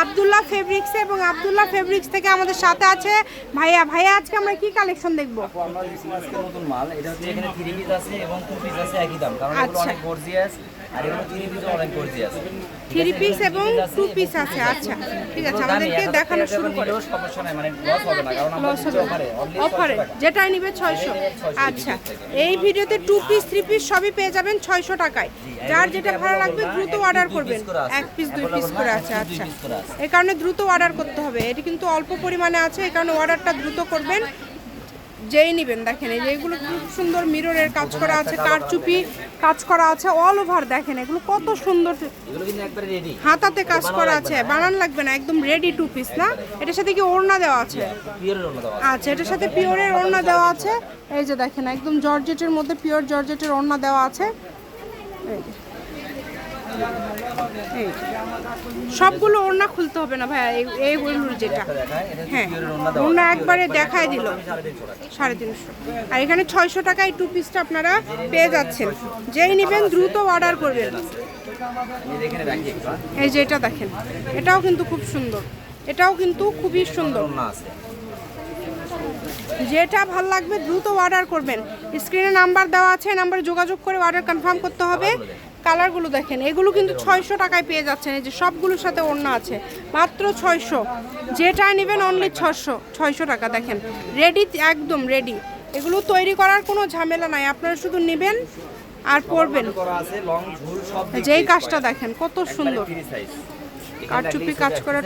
Abdullah fabrics এবং Abdullah fabrics থেকে আমাদের সাথে আছে। ভাইয়া ভাইয়া আজকে আমরা কি কালেকশন দেখব? আপু, আমরা আজকে নতুন মাল। এটা হচ্ছে এখানে থ্রি পিস আছে এবং টু পিস আছে একই দাম। কারণ এগুলো আচ্ছা। অনেক গর্জিয়াস আর এগুলো থ্রি পিসও অনেক গর্জিয়াস থ্রি পিস এবং টু পিস আছে আচ্ছা। ঠিক আছে আমাদেরকে দেখানো শুরু করে। সমস্যা নাই মানে লস হবে না কারণ লস হবে। অফারে only অফারে 600 টাকা। যেটা নিবে ছয়শো। আচ্ছা। এই ভিডিওতে টু পিস থ্রি পিস সবই পেয়ে যাবেন ছয়শো টাকায়। যার যেটা ভালো লাগবে দ্রুত অর্ডার করবেন। এক পিস দুই পিস করে আছে আচ্ছা। এই কারণে দ্রুত অর্ডার করতে হবে। এটি কিন্তু অল্প পরিমাণে আছে এই কারণে অর্ডারটা দ্রুত করবেন। যেই নেবেন দেখেন এই যে এগুলো খুব সুন্দর মিররের কাজ করা আছে কারচুপি কাজ করা আছে অল ওভার দেখেন এগুলো কত সুন্দর হাতাতে কাজ করা আছে বানান লাগবে না একদম রেডি টু পিস না? এটার সাথে কি ওড়না দেওয়া আছে? আচ্ছা এটার সাথে পিওরের ওড়না দেওয়া আছে। এই যে দেখেন একদম জর্জেটের মধ্যে পিওর জর্জেটের ওড়না দেওয়া আছে। এই যে। সবগুলো ওড়না খুলতে হবে না ভাইয়া, এই এইগুলোর যেটা। হ্যাঁ ওড়না একবারে দেখায় দিল। সাড়ে তিনশো। আর এখানে ছয়শো টাকায় টু পিসটা আপনারা পেয়ে যাচ্ছেন। যেই নেবেন দ্রুত অর্ডার করবেন। এই যে এটা দেখেন, এটাও কিন্তু খুব সুন্দর। এটাও কিন্তু খুবই সুন্দর। যেটা ভালো লাগবে দ্রুত অর্ডার করবেন। স্ক্রিনে নাম্বার দেওয়া আছে নাম্বারে যোগাযোগ করে অর্ডার কনফার্ম করতে হবে। কালারগুলো দেখেন এগুলো কিন্তু ছয়শো টাকায় পেয়ে যাচ্ছেন এই যে সবগুলোর সাথে অন্য আছে। মাত্র ছয়শো। যেটা নেবেন অনলি ছশো ছয়শো টাকা দেখেন। রেডি একদম রেডি এগুলো তৈরি করার কোনো ঝামেলা নাই আপনারা শুধু নেবেন আর পরবেন। যেই কাজটা দেখেন কত সুন্দর। সাইজ কাজ করা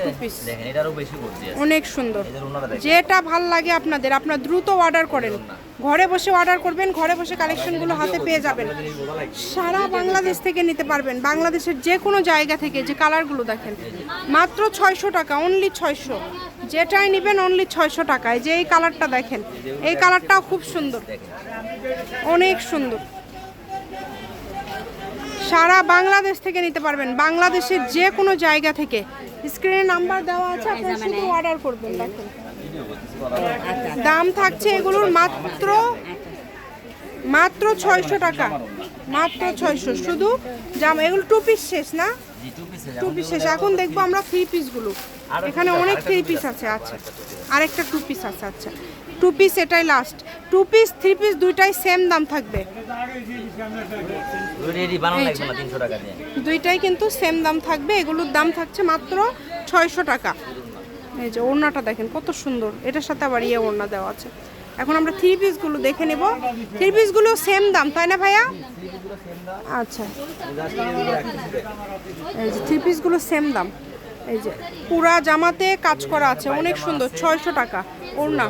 অনেক সুন্দর। যেটা ভালো লাগে আপনাদের আপনার দ্রুত অর্ডার করেন। ঘরে বসে অর্ডার করবেন, ঘরে বসে কালেকশনগুলো হাতে পেয়ে যাবেন। সারা বাংলাদেশ থেকে নিতে পারবেন। বাংলাদেশের যে কোনো জায়গা থেকে যে কালারগুলো দেখেন। মাত্র ছয়শো টাকা অনলি ছয়শো। যেটাই নেবেন অনলি ছয়শো টাকায়। যে এই কালারটা দেখেন, এই কালারটাও খুব সুন্দর। অনেক সুন্দর। সারা বাংলাদেশ থেকে নিতে পারবেন। বাংলাদেশের যে কোনো জায়গা থেকে। স্ক্রিনে নাম্বার দেওয়া আছে আপনারা শুধু অর্ডার করবেন, দেখেন। দাম থাকছে এগুলোর মাত্র মাত্র ছয়শো টাকা। মাত্র ছয়শো। শুধু জাম এগুলো টু পিস শেষ না? টু পিস শেষ। এখন দেখব আমরা থ্রি পিসগুলো এখানে অনেক থ্রি পিস আছে আচ্ছা আরেকটা টু পিস আছে আচ্ছা। টু পিস এটাই last two piece three piece দুইটাই সেম দাম থাকবে। দুইটাই কিন্তু সেম দাম থাকবে। এগুলোর দাম থাকছে মাত্র ছয়শো টাকা। এই যে ওড়নাটা দেখেন, কত সুন্দর। এটার সাথে আবার ইয়ে ওড়না দেওয়া আছে। এখন আমরা থ্রি পিসগুলো দেখে নেব। থ্রি পিসগুলো সেম দাম, তাই না ভাইয়া? আচ্ছা। এই যে থ্রি পিসগুলো সেম দাম। এই যে পুরা জামাতে কাজ করা আছে, অনেক সুন্দর, ছয়শো টাকা ওড়না।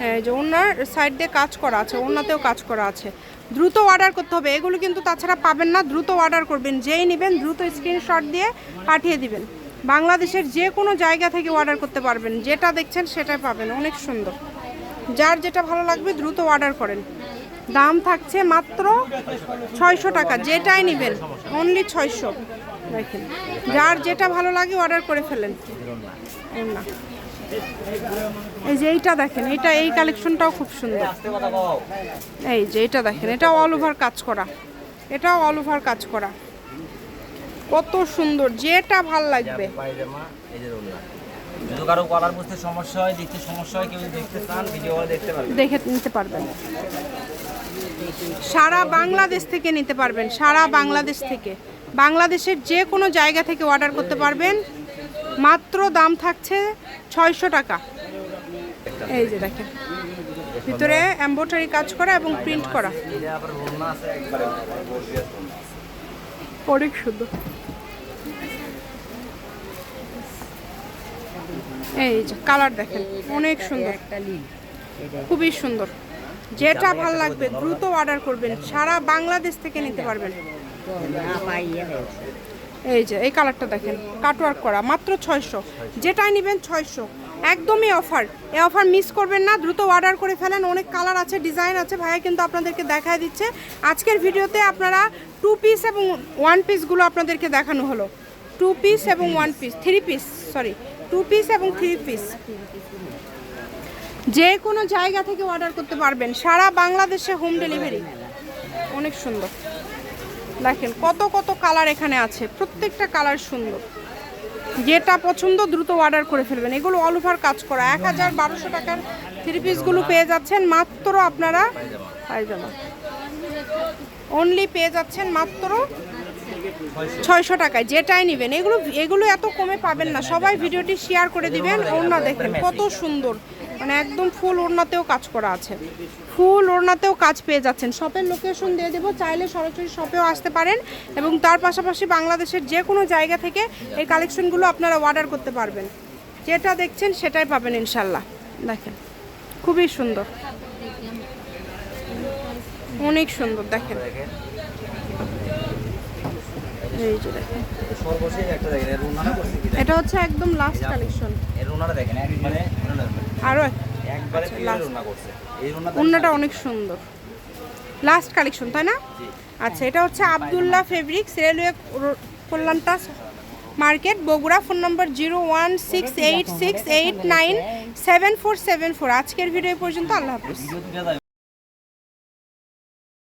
হ্যাঁ যে ওড়নার সাইড দিয়ে কাজ করা আছে, ওড়নাতেও কাজ করা আছে। দ্রুত অর্ডার করতে হবে। এগুলো কিন্তু তাছাড়া পাবেন না, দ্রুত অর্ডার করবেন। যেই নেবেন, দ্রুত স্ক্রিনশট দিয়ে পাঠিয়ে দিবেন। বাংলাদেশের যে কোনো জায়গা থেকে অর্ডার করতে পারবেন। যেটা দেখছেন সেটাই পাবেন। অনেক সুন্দর। যার যেটা ভালো লাগবে দ্রুত অর্ডার করেন। দাম থাকছে মাত্র ছয়শো টাকা। যেটাই নেবেন অনলি ছয়শো। দেখেন, যার যেটা ভালো লাগে অর্ডার করে ফেলেন। এই না। এই যে এইটা দেখেন, এটা এই কালেকশনটাও খুব সুন্দর। এই যে এটা দেখেন এটাও অল ওভার কাজ করা। এটাও অল ওভার কাজ করা। কত সুন্দর যেটা ভালো লাগবে। যদি কারও কলার বুঝতে সমস্যা হয় দেখতে সমস্যা হয় কেউ দেখতে চান ভিডিও দেখতে পারবেন। দেখে নিতে পারবেন। সারা বাংলাদেশ থেকে নিতে পারবেন সারা বাংলাদেশ থেকে। বাংলাদেশের যে কোনো জায়গা থেকে অর্ডার করতে পারবেন। মাত্র দাম থাকছে ছয়শো টাকা। এই যে দেখেন ভিতরে এম্বোটারি কাজ করা এবং প্রিন্ট করা। অনেক সুন্দর। এই যে কালার দেখেন, অনেক সুন্দর। খুবই সুন্দর। যেটা ভালো লাগবে দ্রুত অর্ডার করবেন, সারা বাংলাদেশ থেকে নিতে পারবেন। এই যে, এই কালারটা দেখেন কাটওয়ার্ক করা, মাত্র ছয়শো। যেটাই নেবেন ছয়শো। একদমই অফার। এই অফার মিস করবেন না দ্রুত অর্ডার করে ফেলেন। অনেক কালার আছে ডিজাইন আছে। ভাইয়া কিন্তু আপনাদেরকে দেখায় দিচ্ছে। আজকের ভিডিওতে আপনারা টু পিস এবং ওয়ান পিসগুলো আপনাদেরকে দেখানো হলো। টু পিস এবং one piece three piece sorry two piece এবং থ্রি পিস যে কোনো জায়গা থেকে অর্ডার করতে পারবেন। সারা বাংলাদেশে হোম ডেলিভারি অনেক সুন্দর। দেখেন কত কত কালার এখানে আছে। প্রত্যেকটা কালার সুন্দর। যেটা পছন্দ দ্রুত অর্ডার করে ফেলবেন। এগুলো অল ওভার কাজ করা। এক হাজার বারোশো টাকার থ্রি পিসগুলো পেয়ে যাচ্ছেন মাত্র আপনারা পায়জামা। অনলি পেয়ে যাচ্ছেন মাত্র ছয়শো টাকায়। যেটাই নেবেন। এগুলো এগুলো এত কমে পাবেন না। সবাই ভিডিওটি শেয়ার করে দিবেন, অন্য দেখেন কত সুন্দর। মানে একদম ফুল ওড়নাতেও কাজ করা আছে। ফুল ওড়নাতেও কাজ পেয়ে যাচ্ছেন। শপের লোকেশন দিয়ে দেবো চাইলে সরাসরি শপেও আসতে পারেন এবং তার পাশাপাশি বাংলাদেশের যে কোনো জায়গা থেকে এই কালেকশনগুলো আপনারা অর্ডার করতে পারবেন। যেটা দেখছেন সেটাই পাবেন ইনশাল্লাহ দেখেন খুবই সুন্দর। অনেক সুন্দর দেখেন? এটা হচ্ছে একদম লাস্ট কালেকশন এর দেখেন একবারে আরও আচ্ছা, এই উন্নয়ন ওন্নাটা অনেক সুন্দর। লাস্ট কালেকশন তাই না? আচ্ছা এটা হচ্ছে Abdullah fabrics railway কল্যাণটা market Bogura phone number zero one six eight six eight nine seven four seven four আজকের ভিডিও পর্যন্ত আল্লাহ হাফিজ।